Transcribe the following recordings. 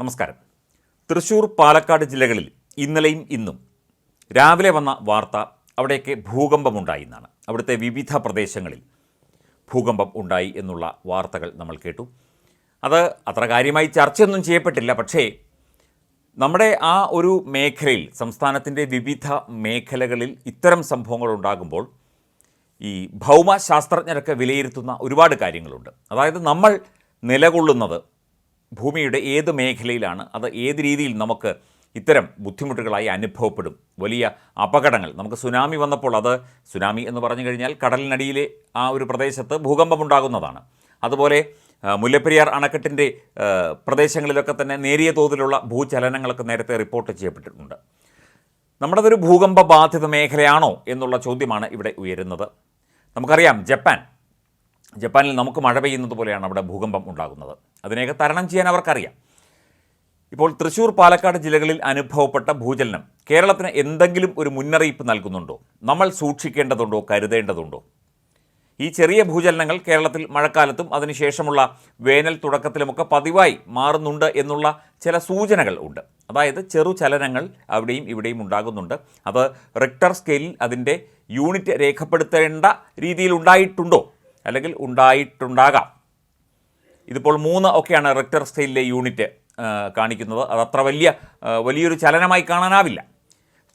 നമസ്കാരം. തൃശൂർ പാലക്കാട് ജില്ലകളിൽ ഇന്നലെയും ഇന്നും രാവിലെ വന്ന വാർത്ത അവിടെയൊക്കെ ഭൂകമ്പമുണ്ടായി എന്നാണ്. അവിടുത്തെ വിവിധ പ്രദേശങ്ങളിൽ ഭൂകമ്പം ഉണ്ടായി എന്നുള്ള വാർത്തകൾ നമ്മൾ കേട്ടു. അത് അത്ര കാര്യമായി ചർച്ചയൊന്നും ചെയ്യപ്പെട്ടില്ല. പക്ഷേ നമ്മുടെ ആ ഒരു മേഖലയിൽ സംസ്ഥാനത്തിന്റെ വിവിധ മേഖലകളിൽ ഇത്തരം സംഭവങ്ങൾ ഉണ്ടാകുമ്പോൾ ഈ ഭൗമശാസ്ത്രജ്ഞരൊക്കെ വിലയിരുത്തുന്ന ഒരുപാട് കാര്യങ്ങളുണ്ട്. അതായത് നമ്മൾ നിലകൊള്ളുന്നത് ഭൂമിയുടെ ഏത് മേഖലയിലാണ് അത് ഏത് രീതിയിൽ നമുക്ക് ഇത്തരം ബുദ്ധിമുട്ടുകളായി അനുഭവപ്പെടും? വലിയ അപകടങ്ങൾ. നമുക്ക് സുനാമി വന്നപ്പോൾ അത് സുനാമി എന്ന് പറഞ്ഞു കഴിഞ്ഞാൽ കടലിനടിയിലെ ആ ഒരു പ്രദേശത്ത് ഭൂകമ്പമുണ്ടാകുന്നതാണ്. അതുപോലെ മുല്ലപ്പെരിയാർ അണക്കെട്ടിന്റെ പ്രദേശങ്ങളിലൊക്കെ തന്നെ നേരിയ തോതിലുള്ള ഭൂചലനങ്ങളൊക്കെ നേരത്തെ റിപ്പോർട്ട് ചെയ്യപ്പെട്ടിട്ടുണ്ട്. നമ്മുടേതൊരു ഭൂകമ്പ ബാധിത മേഖലയാണോ എന്നുള്ള ചോദ്യമാണ് ഇവിടെ ഉയരുന്നത്. നമുക്കറിയാം ജപ്പാൻ ജപ്പാനിൽ നമുക്ക് മഴ പെയ്യുന്നത് പോലെയാണ് അവിടെ ഭൂകമ്പം ഉണ്ടാകുന്നത്. അതിനെയൊക്കെ തരണം ചെയ്യാൻ അവർക്കറിയാം. ഇപ്പോൾ തൃശൂർ പാലക്കാട് ജില്ലകളിൽ അനുഭവപ്പെട്ട ഭൂചലനം കേരളത്തിന് എന്തെങ്കിലും ഒരു മുന്നറിയിപ്പ് നൽകുന്നുണ്ടോ? നമ്മൾ സൂക്ഷിക്കേണ്ടതുണ്ടോ? കരുതേണ്ടതുണ്ടോ? ഈ ചെറിയ ഭൂചലനങ്ങൾ കേരളത്തിൽ മഴക്കാലത്തും അതിനുശേഷമുള്ള വേനൽ തുടക്കത്തിലുമൊക്കെ പതിവായി മാറുന്നുണ്ട് എന്നുള്ള ചില സൂചനകൾ ഉണ്ട്. അതായത് ചെറു ചലനങ്ങൾ അവിടെയും ഇവിടെയും ഉണ്ടാകുന്നുണ്ട്. അത് റിക്ടർ സ്കെയിലിൽ അതിന്റെ യൂണിറ്റ് രേഖപ്പെടുത്തേണ്ട രീതിയിൽ ഉണ്ടായിട്ടുണ്ടോ? അല്ലെങ്കിൽ ഉണ്ടായിട്ടുണ്ടാകാം. ഇതിപ്പോൾ മൂന്ന് ഒക്കെയാണ് റിക്ടർ സ്കെയിലിലെ യൂണിറ്റ് കാണിക്കുന്നത്. അതത്ര വലിയ വലിയൊരു ചലനമായി കാണാനാവില്ല.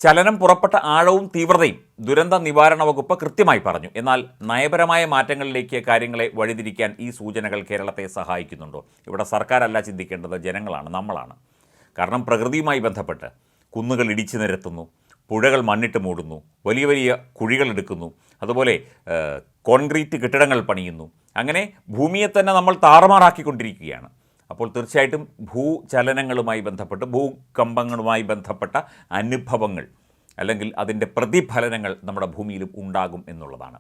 ചലനം പുറപ്പെട്ട ആഴവും തീവ്രതയും ദുരന്ത നിവാരണ വകുപ്പ് കൃത്യമായി പറഞ്ഞു. എന്നാൽ നയപരമായ മാറ്റങ്ങളിലേക്ക് കാര്യങ്ങളെ വഴിതിരിക്കാൻ ഈ സൂചനകൾ കേരളത്തെ സഹായിക്കുന്നുണ്ടോ? ഇവിടെ സർക്കാരല്ല ചിന്തിക്കേണ്ടത് ജനങ്ങളാണ് നമ്മളാണ്. കാരണം പ്രകൃതിയുമായി ബന്ധപ്പെട്ട് കുന്നുകൾ ഇടിച്ചു നിരത്തുന്നു പുഴകൾ മണ്ണിട്ട് മൂടുന്നു. വലിയ വലിയ കുഴികൾ എടുക്കുന്നു. അതുപോലെ കോൺക്രീറ്റ് കെട്ടിടങ്ങൾ പണിയുന്നു. അങ്ങനെ ഭൂമിയെ തന്നെ നമ്മൾ താറുമാറാക്കിക്കൊണ്ടിരിക്കുകയാണ്. അപ്പോൾ തീർച്ചയായിട്ടും ഭൂചലനങ്ങളുമായി ബന്ധപ്പെട്ട് ഭൂകമ്പങ്ങളുമായി ബന്ധപ്പെട്ട അനുഭവങ്ങൾ അല്ലെങ്കിൽ അതിന്റെ പ്രതിഫലനങ്ങൾ നമ്മുടെ ഭൂമിയിലും ഉണ്ടാകും എന്നുള്ളതാണ്.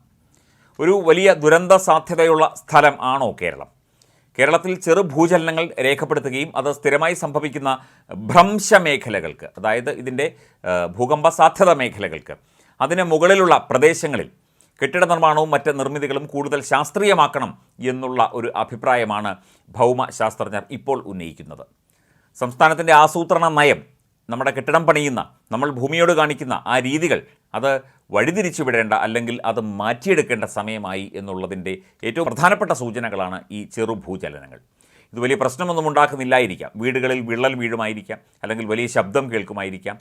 ഒരു വലിയ ദുരന്ത സാധ്യതയുള്ള സ്ഥലം ആണോ കേരളം? കേരളത്തിൽ ചെറു ഭൂചലനങ്ങൾ രേഖപ്പെടുത്തുകയും അത് സ്ഥിരമായി സംഭവിക്കുന്ന ഭ്രംശ മേഖലകൾക്ക് അതായത് ഇതിന്റെ ഭൂകമ്പ സാധ്യത മേഖലകൾക്ക്. അതിന് മുകളിലുള്ള പ്രദേശങ്ങളിൽ കെട്ടിട നിർമ്മാണവും മറ്റ് നിർമ്മിതികളും കൂടുതൽ ശാസ്ത്രീയമാക്കണം എന്നുള്ള ഒരു അഭിപ്രായമാണ് ഭൗമശാസ്ത്രജ്ഞർ ഇപ്പോൾ ഉന്നയിക്കുന്നത്. സംസ്ഥാനത്തിന്റെ ആസൂത്രണ നയം നമ്മുടെ കെട്ടിടം പണിയുന്ന നമ്മൾ ഭൂമിയോട് കാണിക്കുന്ന ആ രീതികൾ അത് വഴിതിരിച്ചു വിടേണ്ട അല്ലെങ്കിൽ അത് മാറ്റിയെടുക്കേണ്ട സമയമായി എന്നുള്ളതിന്റെ ഏറ്റവും പ്രധാനപ്പെട്ട സൂചനകളാണ് ഈ ചെറു ഭൂചലനങ്ങൾ. ഇത് വലിയ പ്രശ്നമൊന്നും ഉണ്ടാക്കുന്നില്ലായിരിക്കാം. വീടുകളിൽ വിള്ളൽ വീഴുമായിരിക്കാം. അല്ലെങ്കിൽ വലിയ ശബ്ദം കേൾക്കുമായിരിക്കാം.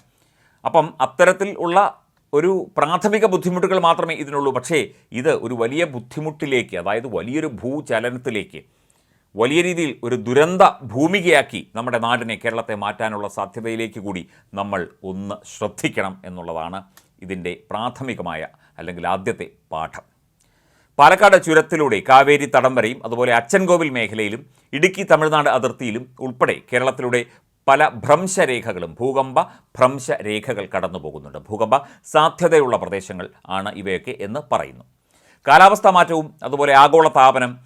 അപ്പം അത്തരത്തിൽ ഉള്ള ഒരു പ്രാഥമിക ബുദ്ധിമുട്ടുകൾ മാത്രമേ ഇതിനുള്ളൂ. പക്ഷേ ഇത് ഒരു വലിയ ബുദ്ധിമുട്ടിലേക്ക് അതായത് വലിയൊരു ഭൂചലനത്തിലേക്ക് വലിയ രീതിയിൽ ഒരു ദുരന്ത ഭൂമികയാക്കി നമ്മുടെ നാടിനെ കേരളത്തെ മാറ്റാനുള്ള സാധ്യതയിലേക്ക് കൂടി നമ്മൾ ഒന്ന് ശ്രദ്ധിക്കണം എന്നുള്ളതാണ് ഇതിന്റെ പ്രാഥമികമായ അല്ലെങ്കിൽ ആദ്യത്തെ പാഠം. പാലക്കാട് ചുരത്തിലൂടെ കാവേരി തടം വരെയും അതുപോലെ അച്ചൻകോവിൽ മേഖലയിലും ഇടുക്കി തമിഴ്നാട് അതിർത്തിയിലും ഉൾപ്പെടെ കേരളത്തിലൂടെ പല ഭ്രംശരേഖകളും ഭൂകമ്പ ഭ്രംശരേഖകൾ കടന്നു പോകുന്നുണ്ട് ഭൂകമ്പ സാധ്യതയുള്ള പ്രദേശങ്ങൾ ആണ് ഇവയൊക്കെ എന്ന് പറയുന്നു. കാലാവസ്ഥാ മാറ്റവും അതുപോലെ ആഗോള താപനം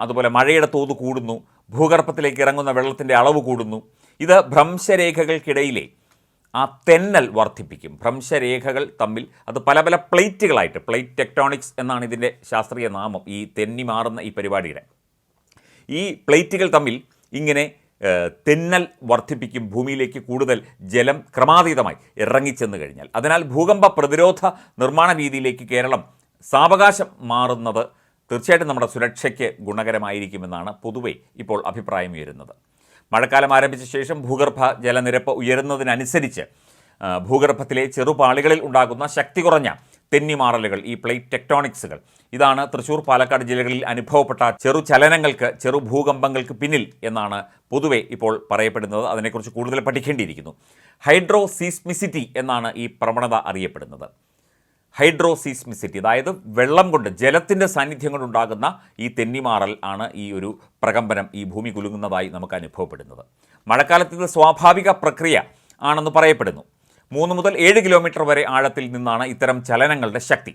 അതുപോലെ മഴയുടെ തോത് കൂടുന്നു ഭൂഗർഭത്തിലേക്ക് ഇറങ്ങുന്ന വെള്ളത്തിന്റെ അളവ് കൂടുന്നു. ഇത് ഭ്രംശരേഖകൾക്കിടയിലെ ആ തെന്നൽ വർദ്ധിപ്പിക്കും. ഭ്രംശരേഖകൾ തമ്മിൽ അത് പല പല പ്ലേറ്റുകളായിട്ട് പ്ലേറ്റ് ടെക്ടോണിക്സ് എന്നാണ് ഇതിന്റെ ശാസ്ത്രീയ നാമം ഈ തെന്നി മാറുന്ന ഈ പരിപാടിയുടെ. ഈ പ്ലേറ്റുകൾ തമ്മിൽ ഇങ്ങനെ തെന്നൽ വർദ്ധിപ്പിക്കും ഭൂമിയിലേക്ക് കൂടുതൽ ജലം ക്രമാതീതമായി ഇറങ്ങിച്ചെന്ന് കഴിഞ്ഞാൽ. അതിനാൽ ഭൂകമ്പ പ്രതിരോധ നിർമ്മാണ രീതിയിലേക്ക് കേരളം സാവകാശം മാറുന്നത് തീർച്ചയായിട്ടും നമ്മുടെ സുരക്ഷയ്ക്ക് ഗുണകരമായിരിക്കുമെന്നാണ് പൊതുവെ ഇപ്പോൾ അഭിപ്രായം ഉയരുന്നത്. മഴക്കാലം ആരംഭിച്ച ശേഷം ഭൂഗർഭ ജലനിരപ്പ് ഉയരുന്നതിനനുസരിച്ച് ഭൂഗർഭത്തിലെ ചെറുപാളികളിൽ ഉണ്ടാകുന്ന ശക്തി കുറഞ്ഞ തെന്നിമാറലുകൾ ഈ പ്ലേറ്റ് ടെക്ടോണിക്സുകൾ. ഇതാണ് തൃശൂർ പാലക്കാട് ജില്ലകളിൽ അനുഭവപ്പെട്ട ചെറു ചലനങ്ങൾക്ക് ചെറു ഭൂകമ്പങ്ങൾക്ക് പിന്നിൽ എന്നാണ് പൊതുവെ ഇപ്പോൾ പറയപ്പെടുന്നത്. അതിനെക്കുറിച്ച് കൂടുതൽ പഠിക്കേണ്ടിയിരിക്കുന്നു. ഹൈഡ്രോ സീസ്മിസിറ്റി എന്നാണ് ഈ പ്രവണത അറിയപ്പെടുന്നത്. ഹൈഡ്രോസീസ്മിസിറ്റി അതായത് വെള്ളം കൊണ്ട് ജലത്തിന്റെ സാന്നിധ്യം കൊണ്ടുണ്ടാകുന്ന ഈ തെന്നിമാറൽ ആണ് ഈ ഒരു പ്രകമ്പനം ഈ ഭൂമി കുലുങ്ങുന്നതായി നമുക്ക് അനുഭവപ്പെടുന്നത്. മഴക്കാലത്ത് ഇത് സ്വാഭാവിക പ്രക്രിയ ആണെന്ന് പറയപ്പെടുന്നു. മൂന്ന് മുതൽ ഏഴ് കിലോമീറ്റർ വരെ ആഴത്തിൽ നിന്നാണ് ഇത്തരം ചലനങ്ങളുടെ ശക്തി.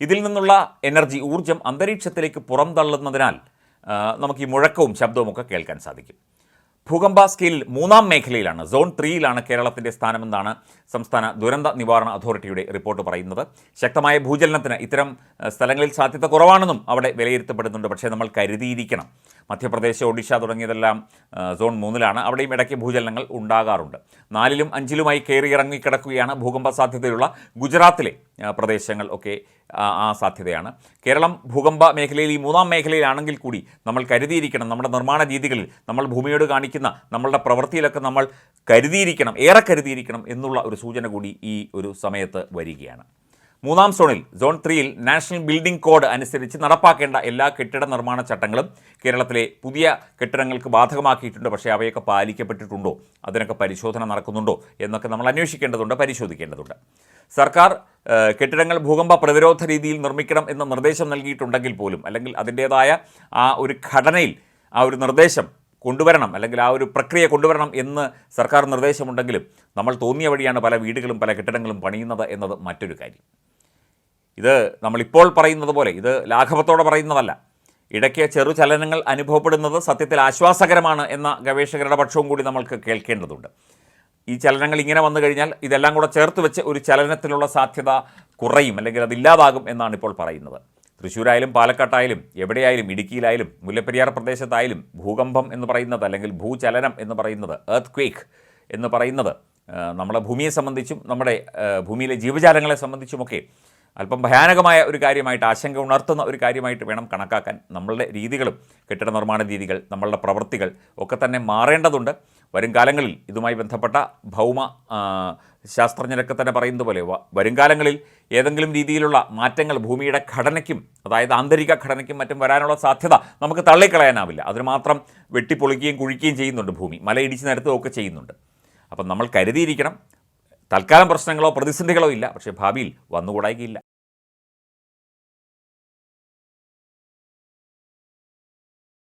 ഇതിൽ നിന്നുള്ള എനർജി ഊർജം അന്തരീക്ഷത്തിലേക്ക് പുറംതള്ളുന്നതിനാൽ നമുക്ക് ഈ മുഴക്കവും ശബ്ദവും ഒക്കെ കേൾക്കാൻ സാധിക്കും. ഭൂകമ്പ സ്കെയിലിൽ മൂന്നാം മേഖലയിലാണ്. സോൺ ത്രീയിലാണ് കേരളത്തിന്റെ സ്ഥാനമെന്നാണ് സംസ്ഥാന ദുരന്ത നിവാരണ അതോറിറ്റിയുടെ റിപ്പോർട്ട് പറയുന്നത്. ശക്തമായ ഭൂചലനത്തിന് ഇത്തരം സ്ഥലങ്ങളിൽ സാധ്യത കുറവാണെന്നും അവിടെ വിലയിരുത്തപ്പെടുന്നുണ്ട്. പക്ഷേ നമ്മൾ കരുതിയിരിക്കണം. മധ്യപ്രദേശ് ഒഡീഷ തുടങ്ങിയതെല്ലാം സോൺ മൂന്നിലാണ്. അവിടെയും ഇടയ്ക്ക് ഭൂചലനങ്ങൾ ഉണ്ടാകാറുണ്ട്. നാലിലും അഞ്ചിലുമായി കയറി കിടക്കുകയാണ് ഭൂകമ്പ സാധ്യതയുള്ള ഗുജറാത്തിലെ പ്രദേശങ്ങൾ ഒക്കെ ആ സാധ്യതയാണ്. കേരളം ഭൂകമ്പ മേഖലയിൽ ഈ മൂന്നാം മേഖലയിലാണെങ്കിൽ കൂടി നമ്മൾ കരുതിയിരിക്കണം. നമ്മുടെ നിർമ്മാണ രീതികളിൽ നമ്മൾ ഭൂമിയോട് കാണിക്കുന്ന നമ്മളുടെ പ്രവൃത്തിയിലൊക്കെ നമ്മൾ കരുതിയിരിക്കണം ഏറെ കരുതിയിരിക്കണം എന്നുള്ള ഒരു സൂചന കൂടി ഈ ഒരു സമയത്ത് വരികയാണ്. മൂന്നാം സോണിൽ സോൺ ത്രീയിൽ നാഷണൽ ബിൽഡിംഗ് കോഡ് അനുസരിച്ച് നടപ്പാക്കേണ്ട എല്ലാ കെട്ടിട നിർമ്മാണ ചട്ടങ്ങളും കേരളത്തിലെ പുതിയ കെട്ടിടങ്ങൾക്ക് ബാധകമാക്കിയിട്ടുണ്ട്. പക്ഷേ അവയൊക്കെ പാലിക്കപ്പെട്ടിട്ടുണ്ടോ? അതിനൊക്കെ പരിശോധന നടക്കുന്നുണ്ടോ? എന്നൊക്കെ നമ്മൾ അന്വേഷിക്കേണ്ടതുണ്ട് പരിശോധിക്കേണ്ടതുണ്ട്. സർക്കാർ കെട്ടിടങ്ങൾ ഭൂകമ്പ പ്രതിരോധ രീതിയിൽ നിർമ്മിക്കണം എന്ന നിർദ്ദേശം നൽകിയിട്ടുണ്ടെങ്കിൽ പോലും അല്ലെങ്കിൽ അതിന്റേതായ ആ ഒരു ഘടനയിൽ ആ ഒരു നിർദ്ദേശം കൊണ്ടുവരണം അല്ലെങ്കിൽ ആ ഒരു പ്രക്രിയ കൊണ്ടുവരണം എന്ന് സർക്കാർ നിർദ്ദേശമുണ്ടെങ്കിലും നമ്മൾ തോന്നിയ വഴിയാണ് പല വീടുകളും പല കെട്ടിടങ്ങളും പണിയുന്നത് എന്നത് മറ്റൊരു കാര്യം. ഇത് നമ്മളിപ്പോൾ പറയുന്നത് പോലെ ഇത് ലാഘവത്തോടെ പറയുന്നതല്ല. ഇടയ്ക്ക് ചെറു ചലനങ്ങൾ അനുഭവപ്പെടുന്നത് സത്യത്തിൽ ആശ്വാസകരമാണ് എന്ന ഗവേഷകരുടെ പക്ഷവും കൂടി നമ്മൾക്ക് കേൾക്കേണ്ടതുണ്ട്. ഈ ചലനങ്ങൾ ഇങ്ങനെ വന്നു കഴിഞ്ഞാൽ ഇതെല്ലാം കൂടെ ചേർത്ത് വെച്ച് ഒരു ചലനത്തിനുള്ള സാധ്യത കുറയും അല്ലെങ്കിൽ അതില്ലാതാകും എന്നാണ് ഇപ്പോൾ പറയുന്നത്. തൃശ്ശൂരായാലും പാലക്കാട്ടായാലും എവിടെയായാലും ഇടുക്കിയിലായാലും മുല്ലപ്പെരിയാർ പ്രദേശത്തായാലും ഭൂകമ്പം എന്ന് പറയുന്നത് അല്ലെങ്കിൽ ഭൂചലനം എന്ന് പറയുന്നത് എർത്ത് ക്വേക്ക് എന്ന് പറയുന്നത് നമ്മളെ ഭൂമിയെ സംബന്ധിച്ചും നമ്മുടെ ഭൂമിയിലെ ജീവജാലങ്ങളെ സംബന്ധിച്ചുമൊക്കെ അല്പം ഭയാനകമായ ഒരു കാര്യമായിട്ട് ആശങ്ക ഉണർത്തുന്ന ഒരു കാര്യമായിട്ട് വേണം കണക്കാക്കാൻ. നമ്മളുടെ രീതികളും കെട്ടിട നിർമ്മാണ രീതികൾ നമ്മളുടെ പ്രവൃത്തികൾ ഒക്കെ തന്നെ മാറേണ്ടതുണ്ട്. വരും കാലങ്ങളിൽ ഇതുമായി ബന്ധപ്പെട്ട ഭൗമ ശാസ്ത്രജ്ഞരൊക്കെ തന്നെ പറയുന്നത് പോലെ വരും കാലങ്ങളിൽ ഏതെങ്കിലും രീതിയിലുള്ള മാറ്റങ്ങൾ ഭൂമിയുടെ ഘടനയ്ക്കും അതായത് ആന്തരിക ഘടനയ്ക്കും മറ്റും വരാനുള്ള സാധ്യത നമുക്ക് തള്ളിക്കളയാനാവില്ല. അതിന് മാത്രം വെട്ടിപ്പൊളിക്കുകയും കുഴിക്കുകയും ചെയ്യുന്നുണ്ട് ഭൂമി. മലയിടിച്ച് നിരത്തുകയൊക്കെ ചെയ്യുന്നുണ്ട്. അപ്പം നമ്മൾ കരുതിയിരിക്കണം തൽക്കാലം പ്രശ്നങ്ങളോ പ്രതിസന്ധികളോ ഇല്ല. പക്ഷേ ഭാവിയിൽ വന്നുകൂടായികയില്ല.